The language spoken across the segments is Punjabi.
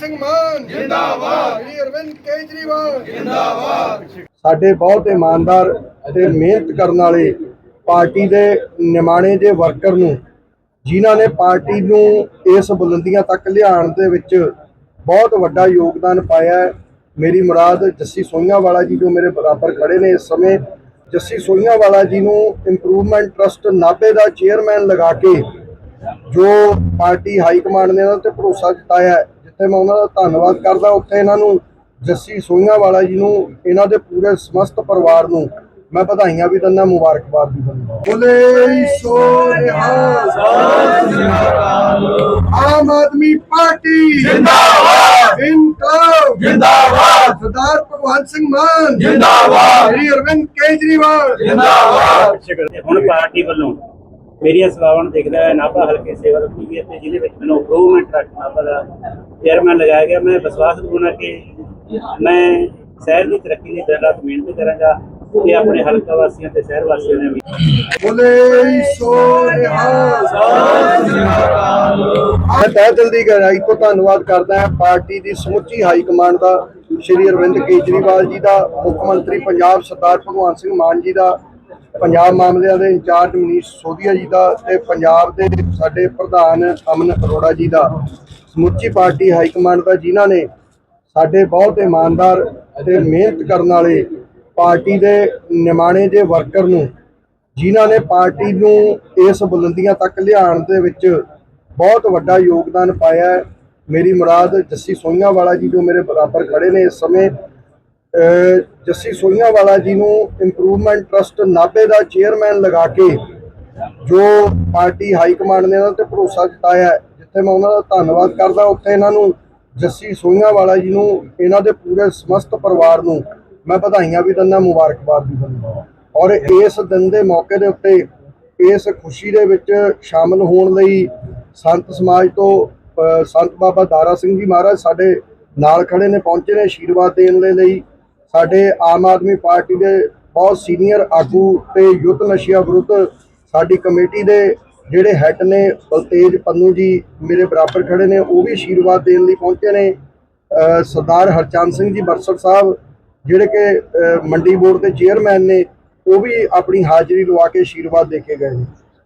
ਸਿੰਘ ਮਾਨ। ਜਿੰਦਾਬਾਦ। ਸ਼੍ਰੀ ਅਰਵਿੰਦ ਕੇਜਰੀਵਾਲ। ਸਾਡੇ ਬਹੁਤ ਇਮਾਨਦਾਰ ਅਤੇ ਮਿਹਨਤ ਕਰਨ ਵਾਲੇ ਪਾਰਟੀ ਦੇ ਨਿਮਾਣੇ ਦੇ ਵਰਕਰ ਨੂੰ ਜਿਨ੍ਹਾਂ ਨੇ ਪਾਰਟੀ ਨੂੰ ਇਸ ਬੁਲੰਦੀਆਂ ਤੱਕ ਲਿਆਉਣ ਦੇ ਵਿੱਚ ਬਹੁਤ ਵੱਡਾ ਯੋਗਦਾਨ ਪਾਇਆ ਹੈ। ਮੇਰੀ ਮੁਰਾਦ ਜੱਸੀ ਸੋਈਆਂ ਵਾਲਾ ਜੀ ਜੋ ਮੇਰੇ ਬਰਾਬਰ ਖੜੇ ਨੇ ਇਸ ਸਮੇਂ। ਜੱਸੀ ਸੋਈਆਂ ਵਾਲਾ ਜੀ ਨੂੰ ਇੰਪਰੂਵਮੈਂਟ ਟਰਸਟ ਨਾਭੇ ਦਾ ਚੇਅਰਮੈਨ ਲਗਾ ਕੇ ਜੋ ਪਾਰਟੀ ਹਾਈ ਕਮਾਂਡ ਨੇ ਇਹਨਾਂ ਤੇ ਭਰੋਸਾ ਜਤਾਇਆ ਜਿੱਥੇ ਮੈਂ ਉਹਨਾਂ ਦਾ ਧੰਨਵਾਦ ਕਰਦਾ ਉੱਥੇ ਇਹਨਾਂ ਨੂੰ ਜੱਸੀ ਸੋਈਆਂ ਵਾਲਾ ਜੀ ਨੂੰ ਇਹਨਾਂ ਦੇ ਪੂਰੇ ਸਮਸਤ ਪਰਿਵਾਰ ਨੂੰ ਮੈਂ ਵਧਾਈਆਂ ਵੀ ਦਿੰਦਾ ਮੁਬਾਰਕਬਾਦ ਵੀ ਦਿੰਦਾ। ਬੋਲੇ ਸੋ ਆਮ ਆਦਮੀ ਪਾਰਟੀ ਜਿੰਦਾਬਾਦ। ਇਨਕਲਾਬ। ਜਿੰਦਾਬਾਦ। ਸਰਦਾਰ ਭਗਵੰਤ ਸਿੰਘ ਮਾਨ। ਜਿੰਦਾਬਾਦ। ਸ਼੍ਰੀ ਅਰਵਿੰਦ ਕੇਜਰੀਵਾਲ। ਤੇ ਹੁਣ ਪਾਰਟੀ ਵੱਲੋਂ ਮੇਰੀਆਂ ਸੇਵਾਵਾਂ ਨੂੰ ਦੇਖਦਾ ਹੈ ਨਾਭਾ ਹਲਕੇ ਸੇਵਾ ਦਿੱਤੀ ਅਤੇ ਜ਼ਿਲ੍ਹੇ ਵਿੱਚ ਮੈਨੂੰ ਇੰਪਰੂਵਮੈਂਟ ਟਰੱਕ ਨਾਭਾ ਦਾ ਚੇਅਰਮੈਨ ਲਗਾਇਆ ਗਿਆ। ਮੈਂ ਵਿਸ਼ਵਾਸ ਦਿਵਾਉਣਾ ਕਿ ਮੈਂ ਸ਼ਹਿਰ ਦੀ ਤਰੱਕੀ ਲਈ ਦਿਨ ਰਾਤ ਮਿਹਨਤ ਕਰਾਂਗਾ ਤੇ ਆਪਣੇ ਹਲਕਾ ਵਾਸੀਆਂ ਤੇ ਸ਼ਹਿਰ ਵਾਸੀਆਂ ਨੇ ਵੀ ਬੋਲੇ ਸੋ ਮੈਂ ਤਹਿ ਦਿਲ ਦੀ ਗਹਿਰਾਈ ਤੋਂ ਧੰਨਵਾਦ ਕਰਦਾ ਹਾਂ। ਪਾਰਟੀ ਦੀ ਸਮੁੱਚੀ ਹਾਈ ਕਮਾਂਡ ਦਾ ਸ਼੍ਰੀ ਅਰਵਿੰਦ ਕੇਜਰੀਵਾਲ ਜੀ ਦਾ, ਮੁੱਖ ਮੰਤਰੀ ਪੰਜਾਬ ਸਰਦਾਰ ਭਗਵੰਤ ਸਿੰਘ ਮਾਨ ਜੀ ਦਾ ਪੰਜਾਬ ਮਾਮਲਿਆਂ ਦੇ ਇੰਚਾਰਜ ਮਨੀਸ਼ ਸੋਧੀਆ ਜੀ ਦਾ ਤੇ ਪੰਜਾਬ ਦੇ ਸਾਡੇ ਪ੍ਰਧਾਨ ਅਮਨ ਅਰੋੜਾ ਜੀ ਦਾ। ਸਮੁੱਚੀ ਪਾਰਟੀ ਹਾਈ ਕਮਾਂਡ ਦਾ ਜਿਨ੍ਹਾਂ ਨੇ ਸਾਡੇ ਬਹੁਤ ਇਮਾਨਦਾਰ ਅਤੇ ਮਿਹਨਤ ਕਰਨ ਵਾਲੇ ਪਾਰਟੀ ਦੇ ਨਿਮਾਣੇ ਦੇ ਵਰਕਰ ਨੂੰ, ਜਿਨ੍ਹਾਂ ਨੇ ਪਾਰਟੀ ਨੂੰ ਇਸ ਬੁਲੰਦੀਆਂ ਤੱਕ ਲਿਆਉਣ ਦੇ ਵਿੱਚ ਬਹੁਤ ਵੱਡਾ ਯੋਗਦਾਨ ਪਾਇਆ ਹੈ। ਮੇਰੀ ਮੁਰਾਦ ਜੱਸੀ ਸੋਈਆਂ ਵਾਲਾ ਜੀ ਜੋ ਮੇਰੇ ਬਰਾਬਰ ਖੜੇ ਨੇ ਇਸ ਸਮੇਂ ਜੱਸੀ ਸੋਈਆਂ ਵਾਲਾ ਜੀ ਨੂੰ ਇੰਪਰੂਵਮੈਂਟ ਟਰਸਟ ਨਾਭੇ ਦਾ ਚੇਅਰਮੈਨ ਲਗਾ ਕੇ ਜੋ ਪਾਰਟੀ ਹਾਈ ਕਮਾਂਡ ਨੇ ਇਹਨਾਂ ਤੇ ਭਰੋਸਾ ਜਤਾਇਆ ਜਿੱਥੇ ਮੈਂ ਉਹਨਾਂ ਦਾ ਧੰਨਵਾਦ ਕਰਦਾ, ਉੱਥੇ ਇਹਨਾਂ ਨੂੰ ਜੱਸੀ ਸੋਈਆਂ ਵਾਲਾ ਜੀ ਨੂੰ, ਇਹਨਾਂ ਦੇ ਪੂਰੇ ਸਮਸਤ ਪਰਿਵਾਰ ਨੂੰ ਮੈਂ ਵਧਾਈਆਂ ਵੀ ਦਿੰਦਾ, ਮੁਬਾਰਕਬਾਦ ਵੀ ਦਿੰਦਾ। ਔਰ ਇਸ ਦਿਨ ਦੇ ਮੌਕੇ ਦੇ ਉੱਤੇ ਇਸ ਖੁਸ਼ੀ ਦੇ ਵਿੱਚ ਸ਼ਾਮਲ ਹੋਣ ਲਈ ਸੰਤ ਸਮਾਜ ਤੋਂ ਸੰਤ ਬਾਬਾ ਦਾਰਾ ਸਿੰਘ ਜੀ ਮਹਾਰਾਜ ਸਾਡੇ ਨਾਲ ਖੜੇ ਨੇ, ਪਹੁੰਚੇ ਨੇ ਆਸ਼ੀਰਵਾਦ ਦੇਣ ਦੇ ਲਈ। ਸਾਡੇ ਆਮ ਆਦਮੀ ਪਾਰਟੀ ਦੇ ਬਹੁਤ ਸੀਨੀਅਰ ਆਗੂ ਤੇ ਯੁੱਧ ਨਸ਼ਿਆਂ ਵਿਰੁੱਧ ਸਾਡੀ ਕਮੇਟੀ ਦੇ ਜਿਹੜੇ ਹੈੱਡ ਨੇ ਬਲਤੇਜ ਪੰਨੂ ਜੀ ਮੇਰੇ ਬਰਾਬਰ ਖੜੇ ਨੇ, ਉਹ ਵੀ ਆਸ਼ੀਰਵਾਦ ਦੇਣ ਲਈ ਪਹੁੰਚੇ ਨੇ। ਸਰਦਾਰ ਹਰਚੰਦ ਸਿੰਘ ਜੀ ਬਰਸੜ ਸਾਹਿਬ, ਜਿਹੜੇ ਕਿ ਮੰਡੀ ਬੋਰਡ ਦੇ ਚੇਅਰਮੈਨ ਨੇ, ਉਹ ਵੀ ਆਪਣੀ ਹਾਜ਼ਰੀ ਲਵਾ ਕੇ ਆਸ਼ੀਰਵਾਦ ਦੇ ਕੇ ਗਏ ਨੇ।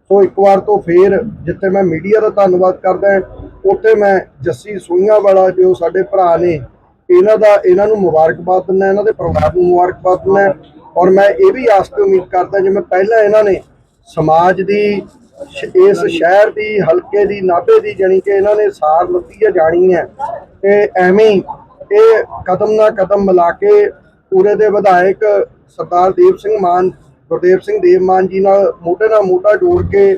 ਸੋ ਇੱਕ ਵਾਰ ਤੋਂ ਫੇਰ ਜਿੱਥੇ ਮੈਂ ਮੀਡੀਆ ਦਾ ਧੰਨਵਾਦ ਕਰਦਾ, ਉੱਥੇ ਮੈਂ ਜੱਸੀ ਸੋਈਆਂ ਵਾਲਾ ਜੋ ਸਾਡੇ ਭਰਾ ਨੇ ਇਹਨਾਂ ਦਾ, ਇਹਨਾਂ ਨੂੰ ਮੁਬਾਰਕਬਾਦ ਦਿੰਦਾ, ਇਹਨਾਂ ਦੇ ਪਰਿਵਾਰ ਨੂੰ ਮੁਬਾਰਕਬਾਦ ਦਿੰਦਾ। ਔਰ ਮੈਂ ਇਹ ਵੀ ਆਸ ਤੇ ਉਮੀਦ ਕਰਦਾ ਜਿਵੇਂ ਪਹਿਲਾਂ ਇਹਨਾਂ ਨੇ ਸਮਾਜ ਦੀ ਇਸ ਸ਼ਹਿਰ ਦੀ, ਹਲਕੇ ਦੀ, ਨਾਭੇ ਦੀ ਜਾਣੀ ਕਿ ਇਹਨਾਂ ਨੇ ਸਾਰ ਲੱਤੀ ਹੈ ਜਾਣੀ ਹੈ, ਤੇ ਐਵੇਂ ਇਹ ਕਦਮ ਨਾ ਕਦਮ ਮਿਲਾ ਕੇ ਪੂਰੇ ਦੇ ਵਿਧਾਇਕ ਸਰਦਾਰ ਦੇਵ ਸਿੰਘ ਮਾਨ, ਗੁਰਦੇਵ ਸਿੰਘ ਦੇਵ ਮਾਨ ਜੀ ਨਾਲ ਮੋਢੇ ਨਾਲ ਮੋਢਾ ਜੋੜ ਕੇ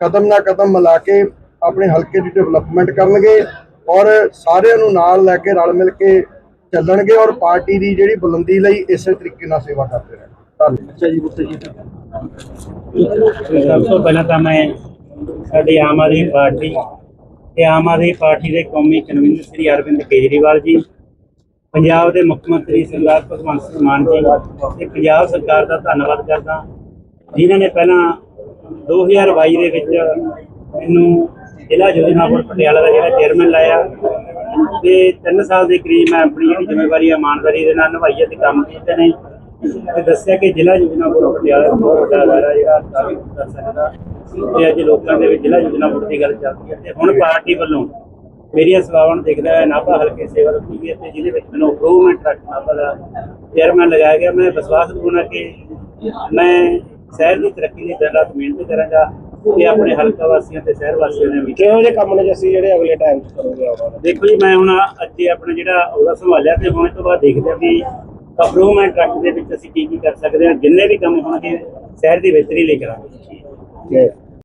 ਕਦਮ ਨਾ ਕਦਮ ਮਿਲਾ ਕੇ ਆਪਣੇ ਹਲਕੇ ਦੀ ਡਿਵੈਲਪਮੈਂਟ ਕਰਨਗੇ। ਔਰ ਸਾਰਿਆਂ ਨੂੰ ਨਾਲ ਲੈ ਕੇ ਰਲ ਮਿਲ ਕੇ ਚੱਲਣਗੇ ਔਰ ਪਾਰਟੀ ਦੀ ਜਿਹੜੀ ਬੁਲੰਦੀ ਲਈ ਇਸੇ ਤਰੀਕੇ ਨਾਲ ਸੇਵਾ ਕਰਦੇ ਰਹਿਣ। ਧੰਨਵਾਦ। ਸਭ ਤੋਂ ਪਹਿਲਾਂ ਤਾਂ ਮੈਂ ਸਾਡੀ ਆਮ ਆਦਮੀ ਪਾਰਟੀ ਤੇ ਆਮ ਆਦਮੀ ਪਾਰਟੀ ਦੇ ਕੌਮੀ ਕਨਵੀਨਰ ਸ੍ਰੀ ਅਰਵਿੰਦ ਕੇਜਰੀਵਾਲ ਜੀ, ਪੰਜਾਬ ਦੇ ਮੁੱਖ ਮੰਤਰੀ ਸਰਦਾਰ ਭਗਵੰਤ ਸਿੰਘ ਮਾਨ ਜੀ ਤੇ ਪੰਜਾਬ ਸਰਕਾਰ ਦਾ ਧੰਨਵਾਦ ਕਰਦਾ। ਜਿਨ੍ਹਾਂ ਨੇ ਪਹਿਲਾਂ 2022 ਦੇ ਵਿੱਚ ਮੈਨੂੰ ਜ਼ਿਲ੍ਹਾ ਯੋਜਨਾਪੁਰ ਪਟਿਆਲਾ ਦਾ ਜਿਹੜਾ ਚੇਅਰਮੈਨ ਲਾਇਆ। ਤੇ 3 ਸਾਲ ਦੇ ਕਰੀਬ ਮੈਂ ਆਪਣੀ ਜਿਹੜੀ ਜ਼ਿੰਮੇਵਾਰੀ ਇਮਾਨਦਾਰੀ ਦੇ ਨਾਲ ਨਿਭਾਈ ਹੈ ਤੇ ਕੰਮ ਕੀਤੇ ਨੇ। ਤੇ ਦੱਸਿਆ ਕਿ ਜ਼ਿਲ੍ਹਾ ਯੋਜਨਾਪੁਰ ਪਟਿਆਲਾ ਬਹੁਤ ਵੱਡਾ ਅਦਾਰਾ ਜਿਹੜਾ ਕਾਫੀ ਕਰ ਸਕਦਾ। ਤੇ ਅੱਜ ਲੋਕਾਂ ਦੇ ਵਿੱਚ ਜ਼ਿਲ੍ਹਾ ਯੋਜਨਾਪੁਰ ਦੀ ਗੱਲ ਚੱਲਦੀ ਹੈ ਤੇ ਹੁਣ ਪਾਰਟੀ ਵੱਲੋਂ ਮੇਰੀਆਂ ਸੇਵਾਵਾਂ ਨੂੰ ਦੇਖਦਾ ਹੈ ਨਾਭਾ ਹਲਕੇ ਸੇਵਾ ਰੱਖੀ ਦਿੱਤੀ ਅਤੇ ਜਿਹਦੇ ਵਿੱਚ ਮੈਨੂੰ ਇੰਪਰੂਵਮੈਂਟ ਟਰੱਕ ਨਾਭਾ ਦਾ ਚੇਅਰਮੈਨ ਲਗਾਇਆ ਗਿਆ। ਮੈਂ ਵਿਸ਼ਵਾਸ ਦਿਵਾਉਣਾ ਕਿ ਮੈਂ ਸ਼ਹਿਰ ਦੀ ਤਰੱਕੀ ਲਈ ਦਿਨ ਰਾਤ ਮਿਹਨਤ ਕਰਾਂਗਾ। ਤੇ ਆਪਣੇ ਹਲਕਾ ਵਾਸੀਆਂ ਤੇ ਸ਼ਹਿਰ ਵਾਸੀਆਂ ਨੇ ਵੀ ਕਿਹੋ। ਜਿਹੇ ਕੰਮ ਨੇ ਜੀ ਅਸੀਂ ਜਿਹੜੇ ਅਗਲੇ ਟਾਈਮ 'ਚ ਕਰੋਗੇ ਆਉਣ ਵਾਲੇ? ਦੇਖੋ ਜੀ ਮੈਂ ਹੁਣ ਅੱਜੇ ਆਪਣਾ ਜਿਹੜਾ ਉਹਦਾ ਸੰਭਾਲਿਆ ਤੇ ਹੁਣ ਇਹ ਤੋਂ ਬਾਅਦ ਦੇਖਦੇ ਹਾਂ ਵੀ ਇੰਪਰੂਵਮੈਂਟ ਟਰੱਕ ਦੇ ਵਿੱਚ ਅਸੀਂ ਕੀ ਕੀ ਕਰ ਸਕਦੇ ਹਾਂ ਜਿੰਨੇ ਵੀ ਕੰਮ ਹੋਣਗੇ ਸ਼ਹਿਰ ਦੀ ਬਿਹਤਰੀ ਲਈ ਕਰਾਂਗੇ।